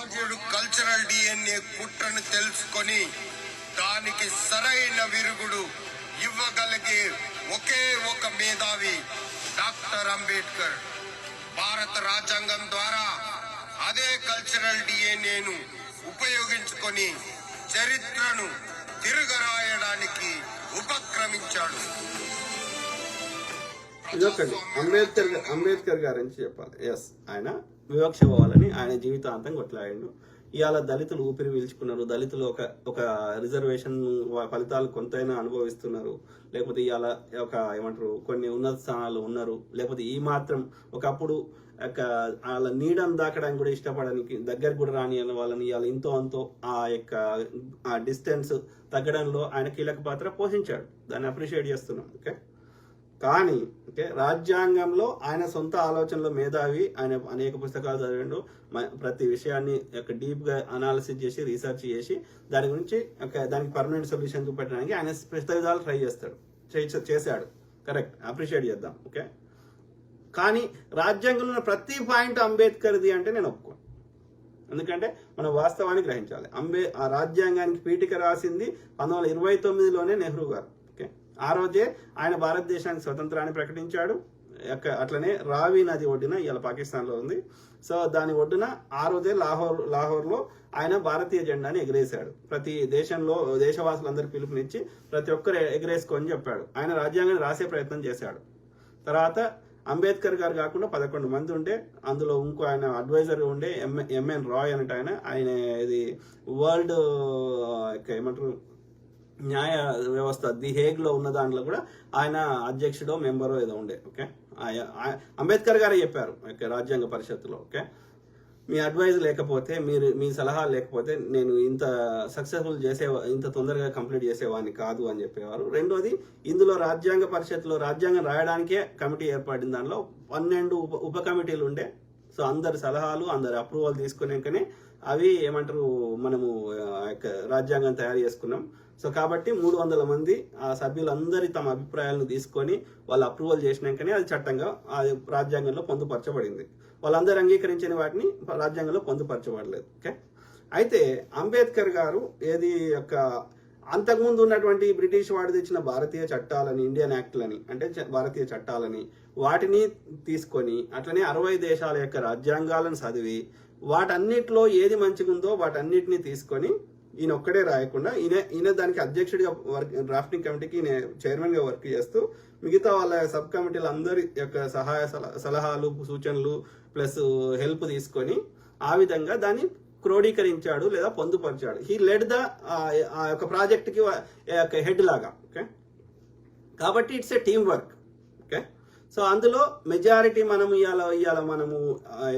ఆర్యుడు cultural DNA కుట్రను తెలుసుకొని దానికి సరైన విరుగుడు ఇవ్వగలిగే ఒకే ఒక మేధావి డాక్టర్ అంబేద్కర్. భారత రాజ్యాంగం ద్వారా అదే కల్చరల్ డిఎన్ఏను ఉపయోగించుకొని చరిత్రను తిరగరాయడానికి ఉపక్రమించాడు. అంబేద్కర్ అంబేద్కర్ గారి చెప్పాలి? ఎస్ ఆయన వివక్ష పోవాలని ఆయన జీవితాంతం కొట్లాడిండు. ఇవాళ దళితులు ఊపిరి పీల్చుకున్నారు. దళితులు ఒక ఒక రిజర్వేషన్ ఫలితాలు కొంతైనా అనుభవిస్తున్నారు. లేకపోతే ఇవాళ ఒక ఏమంటారు కొన్ని ఉన్నత స్థానాలు ఉన్నారు. లేకపోతే ఈ మాత్రం ఒకప్పుడు ఒక వాళ్ళ నీడను దాకడానికి కూడా ఇష్టపడడానికి దగ్గర కూడా రాని వాళ్ళని ఇవాళ ఇంతో అంతో ఆ యొక్క ఆ డిస్టెన్స్ తగ్గడంలో ఆయన కీలక పాత్ర పోషించాడు. దాన్ని అప్రిషియేట్ చేస్తున్నాం. ఓకే? కానీ ఓకే? రాజ్యాంగంలో ఆయన సొంత ఆలోచనలో మేధావి. ఆయన అనేక పుస్తకాలు చదివిండు. ప్రతి విషయాన్ని ఒక డీప్గా అనాలిసిస్ చేసి రీసెర్చ్ చేసి దాని గురించి ఒక దానికి పర్మనెంట్ సొల్యూషన్ చూపెట్టడానికి ఆయన ప్రస్తుత విధాలు ట్రై చేస్తాడు. చేశాడు. కరెక్ట్ అప్రిషియేట్ చేద్దాం. ఓకే? కానీ రాజ్యాంగంలో ఉన్న ప్రతి పాయింట్ అంబేద్కర్ది అంటే నేను ఒప్పుకోను. ఎందుకంటే మనం వాస్తవాన్ని గ్రహించాలి. అంబే ఆ రాజ్యాంగానికి పీఠిక రాసింది పంతొమ్మిది వందల ఇరవై తొమ్మిదిలోనే నెహ్రూ గారు. ఆ రోజే ఆయన భారతదేశానికి స్వతంత్రాన్ని ప్రకటించాడు. అట్లనే రావి నది ఒడ్డున ఇలా పాకిస్తాన్లో ఉంది. సో దాని ఒడ్డున ఆ రోజే లాహోర్ లాహోర్లో ఆయన భారతీయ జెండాని ఎగరేశాడు. ప్రతి దేశంలో దేశవాసులందరూ పిలుపునిచ్చి ప్రతి ఒక్కరు ఎగరేసుకొని చెప్పాడు. ఆయన రాజ్యాంగాన్ని రాసే ప్రయత్నం చేశాడు. తర్వాత అంబేద్కర్ గారు కాకుండా పదకొండు మంది ఉండే అందులో ఇంకో ఆయన అడ్వైజర్ ఉండే ఎంఎన్ రాయ్ అనట ఆయన ఆయన ఇది వరల్డ్ ఏమంటారు? న్యాయ వ్యవస్థ ది హేగ్లో ఉన్న దాంట్లో కూడా ఆయన అధ్యక్షుడో మెంబరో ఏదో ఉండే ఓకే? ఆయ- అంబేద్కర్ గారే చెప్పారు ఓకే రాజ్యాంగ పరిషత్తులో ఓకే? మీ అడ్వైజ్ లేకపోతే మీరు మీ సలహా లేకపోతే నేను ఇంత సక్సెస్ఫుల్ చేసే ఇంత తొందరగా కంప్లీట్ చేసేవాడిని కాదు అని చెప్పేవారు. రెండోది ఇందులో రాజ్యాంగ పరిషత్తులో రాజ్యాంగం రాయడానికే కమిటీ ఏర్పడిన దానిలో పన్నెండు ఉప ఉప కమిటీలు ఉండే సో అందరి సలహాలు అందరి అప్రూవల్ తీసుకున్నాకనే అవి ఏమంటారు మనము యొక్క రాజ్యాంగం తయారు చేసుకున్నాం. సో కాబట్టి మూడు వందల మంది ఆ సభ్యులందరి తమ అభిప్రాయాలను తీసుకొని వాళ్ళు అప్రూవల్ చేసినాకనే అది చట్టంగా అది రాజ్యాంగంలో పొందుపరచబడింది. వాళ్ళందరూ అంగీకరించిన వాటిని రాజ్యాంగంలో పొందుపరచబడలేదు. ఓకే? అయితే అంబేద్కర్ గారు ఏది యొక్క అంతకుముందు ఉన్నటువంటి బ్రిటిష్ వాడు తెచ్చిన భారతీయ చట్టాలని ఇండియన్ యాక్ట్లని అంటే భారతీయ చట్టాలని వాటిని తీసుకొని అట్లనే అరవై దేశాల యొక్క రాజ్యాంగాలను చదివి వాటన్నిటిలో ఏది మంచిగా ఉందో వాటన్నిటిని తీసుకొని ఈయన ఒక్కడే రాయకుండా ఈయన ఈయన దానికి అధ్యక్షుడిగా వర్క్ డ్రాఫ్టింగ్ కమిటీకి ఈయన చైర్మన్గా వర్క్ చేస్తూ మిగతా వాళ్ళ సబ్ కమిటీలు అందరి యొక్క సహాయ సలహాలు సూచనలు ప్లస్ హెల్ప్ తీసుకొని ఆ విధంగా దాన్ని క్రోడీకరించాడు లేదా పొందుపరిచాడు. హీ లెడ్ ద ఆ యొక్క ప్రాజెక్ట్కి హెడ్ లాగా ఓకే కాబట్టి it's a team work okay so అందులో మెజారిటీ మనం ఇవాళ ఇవాళ మనము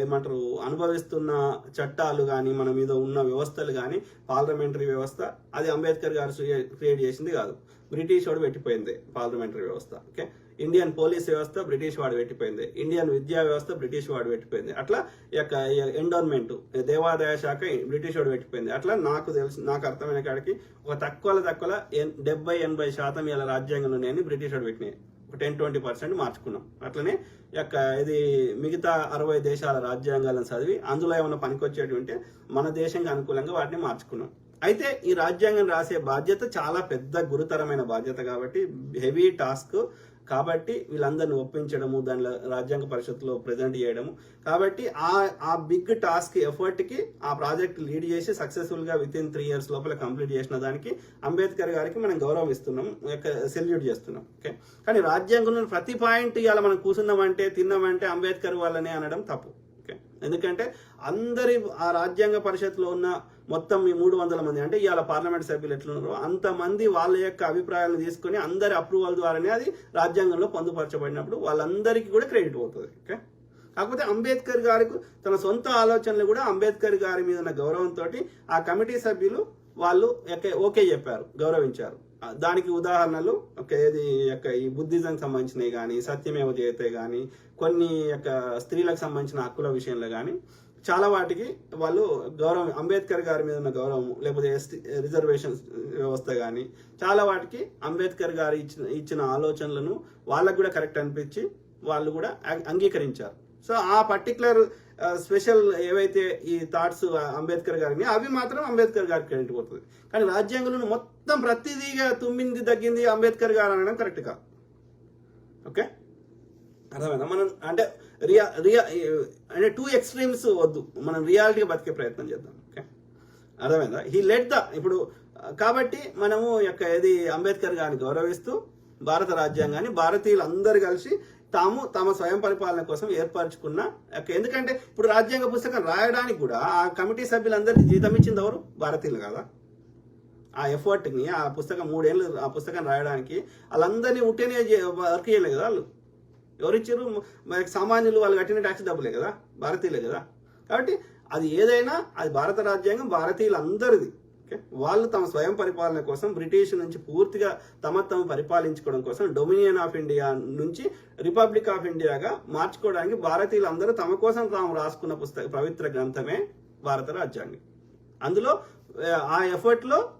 ఏమంటారు అనుభవిస్తున్న చట్టాలు కానీ మన మీద ఉన్న వ్యవస్థలు కానీ పార్లమెంటరీ వ్యవస్థ అది అంబేద్కర్ గారు క్రియేట్ చేసింది కాదు. బ్రిటిష్ వాడు పెట్టిపోయింది పార్లమెంటరీ వ్యవస్థ ఓకే ఇండియన్ పోలీస్ వ్యవస్థ బ్రిటిష్ వాడు పెట్టిపోయింది. ఇండియన్ విద్యా వ్యవస్థ బ్రిటిష్ వాడు పెట్టిపోయింది. అట్లా ఈ యొక్క ఎండోన్మెంట్ దేవాదాయ శాఖ బ్రిటిష్ వాడు పెట్టిపోయింది. అట్లా నాకు తెలిసి నాకు అర్థమైన కాడికి ఒక తక్కువ తక్కువ డెబ్బై ఎనభై శాతం ఇలా రాజ్యాంగంలో ఉన్నాయని బ్రిటిష్ వాడు పెట్టినాయి. ఒక టెన్ ట్వంటీ పర్సెంట్ మార్చుకున్నాం. అట్లనే యొక్క ఇది మిగతా అరవై దేశాల రాజ్యాంగాలను చదివి అందులో ఏమైనా పనికొచ్చేటి ఉంటే మన దేశంకి అనుకూలంగా వాటిని మార్చుకున్నాం. అయితే ఈ రాజ్యాంగం రాసే బాధ్యత చాలా పెద్ద గురుతరమైన బాధ్యత కాబట్టి హెవీ టాస్క్ కాబట్టి వీళ్ళందరిని ఒప్పించడము దానిలో రాజ్యాంగ పరిషత్లో ప్రజెంట్ చేయడము. కాబట్టి ఆ ఆ బిగ్ టాస్క్ ఎఫర్ట్కి ఆ ప్రాజెక్ట్ లీడ్ చేసి సక్సెస్ఫుల్గా విత్ ఇన్ త్రీ ఇయర్స్ లోపల కంప్లీట్ చేసిన దానికి అంబేద్కర్ గారికి మనం గౌరవం ఇస్తున్నాం సెల్యూట్ చేస్తున్నాం. ఓకే కానీ రాజ్యాంగంలో ప్రతి పాయింట్ ఇవాళ మనం కూర్చున్నామంటే తిన్నామంటే అంబేద్కర్ వాళ్ళనే అనడం తప్పు. ఓకే ఎందుకంటే అందరి ఆ రాజ్యాంగ పరిషత్లో ఉన్న మొత్తం ఈ మూడు వందల మంది. అంటే ఇవాళ పార్లమెంట్ సభ్యులు ఎట్లున్నారో అంతమంది వాళ్ళ యొక్క అభిప్రాయాలను తీసుకొని అందరి అప్రూవల్ ద్వారానే అది రాజ్యాంగంలో పొందుపరచబడినప్పుడు వాళ్ళందరికీ కూడా క్రెడిట్ పోతుంది. ఓకే? కాకపోతే అంబేద్కర్ గారికి తన సొంత ఆలోచనలు కూడా అంబేద్కర్ గారి మీద ఉన్న గౌరవంతో ఆ కమిటీ సభ్యులు వాళ్ళు ఓకే చెప్పారు గౌరవించారు. దానికి ఉదాహరణలు ఒక ఏది యొక్క ఈ బుద్ధిజం సంబంధించినవి కానీ సత్యమేవ జయతే కానీ కొన్ని యొక్క స్త్రీలకు సంబంధించిన హక్కుల విషయంలో కానీ చాలా వాటికి వాళ్ళు గౌరవం అంబేద్కర్ గారి మీద ఉన్న గౌరవం లేకపోతే ఎస్టీ రిజర్వేషన్ వ్యవస్థ కానీ చాలా వాటికి అంబేద్కర్ గారు ఇచ్చిన ఇచ్చిన ఆలోచనలను వాళ్ళకు కూడా కరెక్ట్ అనిపించి వాళ్ళు కూడా అంగీకరించారు. సో ఆ పర్టికులర్ స్పెషల్ ఏవైతే ఈ థాట్స్ అంబేద్కర్ గారిని అవి మాత్రం అంబేద్కర్ గారికి క్రెడిట్ పోతుంది. కానీ రాజ్యాంగంలో మొత్తం ప్రతిదీగా తుమ్మింది తగ్గింది అంబేద్కర్ గారు అనడం కరెక్ట్ కాదు. ఓకే? అర్థమైందా? మనం అంటే రియా రియా అంటే టూ ఎక్స్ట్రీమ్స్ వద్దు. మనం రియాలిటీగా బతికే ప్రయత్నం చేద్దాం. ఓకే అర్థమైందా? హీ లెట్ ద ఇప్పుడు కాబట్టి మనము యొక్క ఏది అంబేద్కర్ గారిని గౌరవిస్తూ భారత రాజ్యాంగాన్ని భారతీయులు అందరు కలిసి తాము తమ స్వయం పరిపాలన కోసం ఏర్పరచుకున్న ఎందుకంటే ఇప్పుడు రాజ్యాంగ పుస్తకం రాయడానికి కూడా ఆ కమిటీ సభ్యులందరికీ జీతం ఇచ్చింది ఎవరు? భారతీయులు కదా? ఆ ఎఫర్ట్ని ఆ పుస్తకం మూడేళ్ళు ఆ పుస్తకం రాయడానికి వాళ్ళందరినీ ఉట్టేనే వర్క్ చేయలేదు కదా వాళ్ళు. ఎవరిచ్చారు? మనకి సామాన్యులు వాళ్ళు కట్టిన ట్యాక్స్ డబ్బులే కదా? భారతీయులే కదా? కాబట్టి అది ఏదైనా అది భారత రాజ్యాంగం భారతీయులందరిది. ఓకే? వాళ్ళు తమ స్వయం పరిపాలన కోసం బ్రిటిష్ నుంచి పూర్తిగా తమ తమ పరిపాలించుకోవడం కోసం డొమినియన్ ఆఫ్ ఇండియా నుంచి రిపబ్లిక్ ఆఫ్ ఇండియాగా మార్చుకోవడానికి భారతీయులందరూ తమ కోసం తాము రాసుకున్న పుస్తక పవిత్ర గ్రంథమే భారత రాజ్యాంగం. అందులో ఆ ఎఫర్ట్లో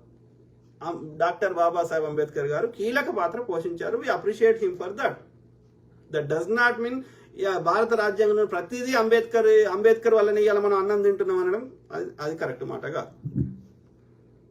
డాక్టర్ బాబాసాహెబ్ అంబేద్కర్ గారు కీలక పాత్ర పోషించారు. We appreciate him for that that does not mean Bharat రాజ్యాంగంలో ప్రతిదీ అంబేద్కర్ అంబేద్కర్ వల్లనే ఇవాళ మనం అన్నం తింటున్నాం అనడం అది అది కరెక్ట్ మాట కాదు.